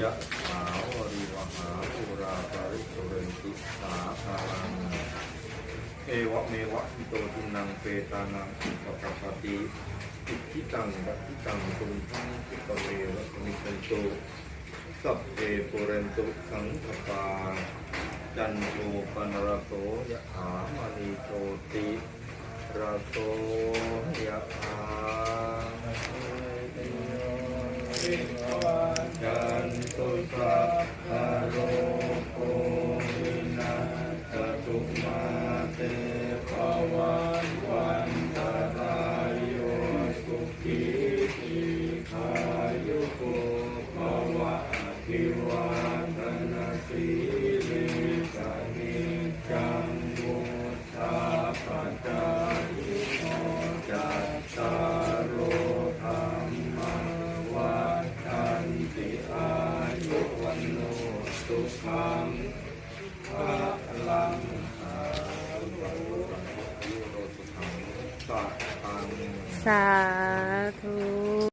ยะถาวริวหาปุราปาริสุเรนติสาคารังเอวะเมวะอิโตทินังเปตานังอุปกปปติอิทธิตังปัติตังตุงทังคิปะเมวะมิจันโตสัพเพปุเรนตุสังคปาจันโทปนรโตยะหามณีโชติระโตยะหาจัน ตุสัพพะโรโควินาศตุมาเตภวันวันตรายโยสุขีทีขายุโกภวะทิวา สุขังพระลังสาธุ